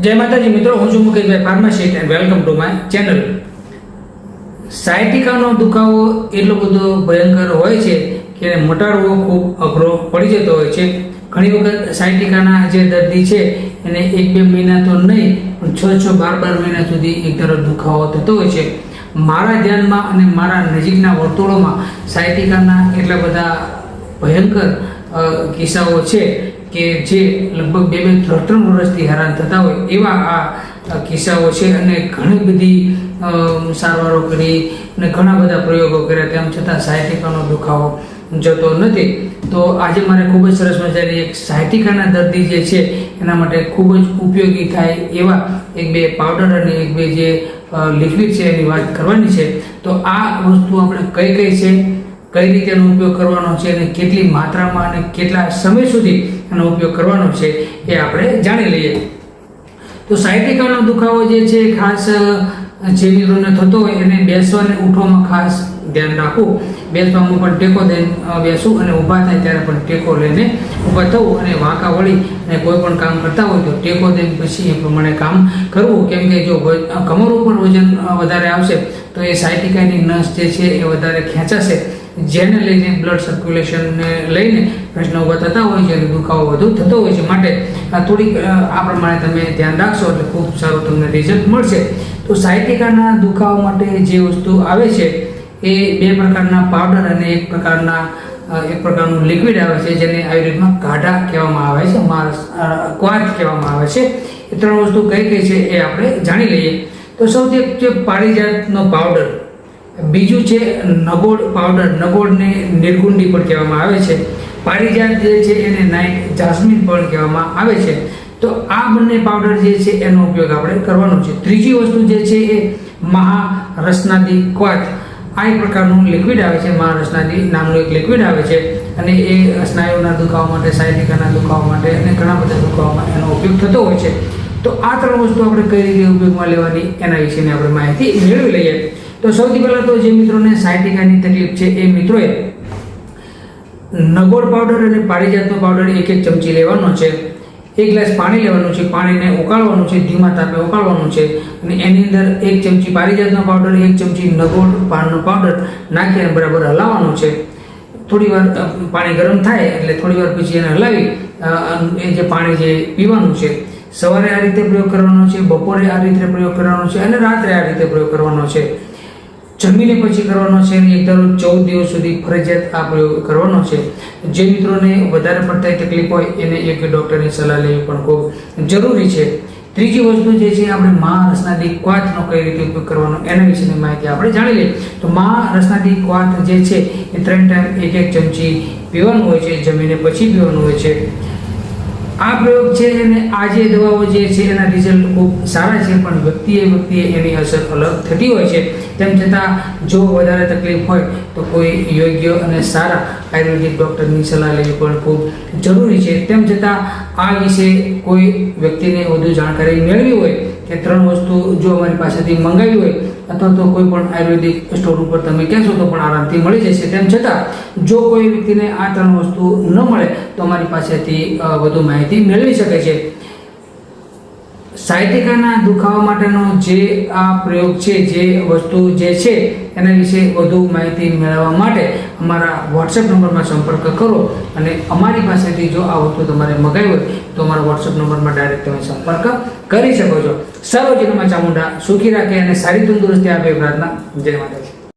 જય માતાજી, મિત્રો, હું છું મુકેશભાઈ pharmacist and welcome to my channel સાયટિકાનો દુખાવો એટલો બધો ભયંકર હોય છે કે મટાડવો ખૂબ અઘરો પડી જતો હોય છે. ઘણી વખત સાયટિકાના જે દર્દી છે, એને એક બે મહિના તો નહીં, પણ છ છ બાર બાર મહિના સુધી એક તરફ દુખાવો થતો હોય છે. મારા ધ્યાનમાં અને મારા નજીકના વર્તુળોમાં સાયટિકાના એટલા બધા ભયંકર કિસ્સાઓ છે કે જે લગભગ બે બે ત્રણ ત્રણ વર્ષથી હેરાન થતા હોય એવા આ કિસ્સાઓ છે અને ઘણી બધી સારવારો કરી અને ઘણા બધા પ્રયોગો કર્યા. તેમ છતાં સાહિત્યકાનો દુખાવો જતો નથી. તો આજે મારે ખૂબ જ સરસ મજાની એક સાયટિકાના દર્દી જે છે એના માટે ખૂબ જ ઉપયોગી થાય એવા એક બે પાવડર અને એક બે જે લિક્વિડ છે એની વાત કરવાની છે. તો આ વસ્તુ આપણે કઈ કઈ છે? કઈ રીતે એનો ઉપયોગ કરવાનો છે અને કેટલી માત્રામાં અને કેટલા સમય સુધી એનો ઉપયોગ કરવાનો છે એ આપણે જાણી લઈએ. તો સાયટિકાનો દુખાવો જે છે, ખાસ જે મિત્રોને થતો હોય એને બેસવા અને ઉઠવામાં ખાસ ધ્યાન રાખવું. બેસવામાં પણ ટેકો દઈને બેસવું અને ઊભા થાય ત્યારે પણ ટેકો લઈને ઊભા થવું અને વાંકા વળી અને કોઈ પણ કામ કરતા હોય તો ટેકો દઈને પછી એ પ્રમાણે કામ કરવું. કેમ કે જો કમર ઉપર વજન વધારે આવશે તો એ સાયટિકાની નસ જે છે એ વધારે ખેંચાશે. જેને લઈને બ્લડ સર્ક્યુલેશનને લઈને પ્રશ્નો ઊભા થતા હોય છે અને દુખાવો વધુ થતો હોય છે માટે આ થોડીક આ પ્રમાણે તમે ધ્યાન રાખશો એટલે ખૂબ સારું તમને રિઝલ્ટ મળશે. તો સાયટિકાના દુખાવા માટે જે વસ્તુ આવે છે, એ બે પ્રકારના પાવડર અને એક પ્રકારના એક પ્રકારનું લિક્વિડ આવે છે જેને આયુર્વેદમાં કાઢા કહેવામાં આવે છે ક્વાથ કહેવામાં આવે છે. એ ત્રણ વસ્તુ કઈ કઈ છે એ આપણે જાણી લઈએ. તો સૌથી જે પારિજાતનો પાવડર બીજું છે નગોડ પાવડર નગોડને નિર્ગુંડી પણ કહેવામાં આવે છે. પારિજાત જે છે એને નાઇટ જાસ્મિન પણ કહેવામાં આવે છે. તો આ બંને પાવડર જે છે એનો ઉપયોગ આપણે કરવાનો છે. ત્રીજી વસ્તુ જે છે એ મહારસનાદી ક્વાથ આ એક પ્રકારનું લિક્વિડ આવે છે. મહારસનાદી નામનું એક લિક્વિડ આવે છે અને એ સ્નાયુના દુખાવા માટે સાયટિકાના દુખાવા માટે અને ઘણા બધા દુખાવામાં એનો ઉપયોગ થતો હોય છે. તો આ ત્રણ વસ્તુ આપણે કઈ રીતે ઉપયોગમાં લેવાની એના વિશેની આપણે માહિતી મેળવી લઈએ. તો સૌથી પહેલાં તો જે મિત્રોને સાયટિકાની તકલીફ છે એ મિત્રોએ નગોળ પાવડર અને પારિજાતનો પાવડર એક એક ચમચી લેવાનો છે. એક ગ્લાસ પાણી લેવાનું છે. પાણીને ઉકાળવાનું છે. ધીમા તાપે ઉકાળવાનું છે. અને એની અંદર એક ચમચી પારિજાતનો પાવડર, એક ચમચી નગોળ પાનનો પાવડર નાખીને બરાબર હલાવવાનો છે. થોડી વાર પાણી ગરમ થાય એટલે થોડી વાર પછી એને હલાવી એ જે પાણી જે પીવાનું છે. સવારે આ રીતે પ્રયોગ કરવાનો છે. બપોરે આ રીતે પ્રયોગ કરવાનો છે. અને રાત્રે આ રીતે પ્રયોગ કરવાનો છે. જમીને પછી કરવાનો છે અને એક ચૌદ દિવસ સુધી ફરજિયાત આ પ્રયોગ કરવાનો છે. જે મિત્રોને વધારે પડતા તકલીફ હોય એને એક ડૉક્ટરની સલાહ લેવી પણ ખૂબ જરૂરી છે. ત્રીજી વસ્તુ જે છે, આપણે મા રસનાદી ક્વાથનો કઈ રીતે ઉપયોગ કરવાનો એના વિશેની માહિતી આપણે જાણી લઈએ. તો મા રસનાદી ક્વાથ જે છે, એ ત્રણ ટાઈમ એક એક ચમચી પીવાનું હોય છે, જમીને પછી પીવાનું હોય છે. આ પ્રયોગ છે અને આ જે દવાઓ જે છે એના રિઝલ્ટ ખૂબ સારા છે, પણ વ્યક્તિએ વ્યક્તિએ એની અસર અલગ થતી હોય છે. તેમ છતાં જો વધારે તકલીફ હોય તો કોઈ યોગ્ય અને સારા આયુર્વેદિક ડૉક્ટરની સલાહ લેવી પણ ખૂબ જરૂરી છે. તેમ છતાં આ વિશે કોઈ વ્યક્તિને વધુ જાણકારી મેળવી હોય કે ત્રણ વસ્તુ જો અમારી પાસેથી મંગાવી હોય અથવા તો કોઈ પણ આયુર્વેદિક સ્ટોર ઉપર તમે કહેશો તો પણ આરામથી મળી જશે. તેમ છતાં, જો કોઈ વ્યક્તિને આ ત્રણ વસ્તુ ન મળે, તો અમારી પાસેથી વધુ માહિતી મેળવી શકે છે. સાયટિકાના દુખાવા માટેનો જે આ પ્રયોગ છે, જે વસ્તુ જે છે, એના વિશે વધુ માહિતી મેળવવા માટે અમારા વોટ્સએપ નંબરમાં સંપર્ક કરો અને અમારી પાસેથી જો આ વસ્તુ તમારે મગાવી હોય તો અમારા વોટ્સએપ નંબરમાં ડાયરેક્ટ તમે સંપર્ક કરી શકો છો. સર્વજીનમાં ચામુંડા સુખી રાખે અને સારી તંદુરસ્તી આપે. પ્રાર્થના. જય માતાજી.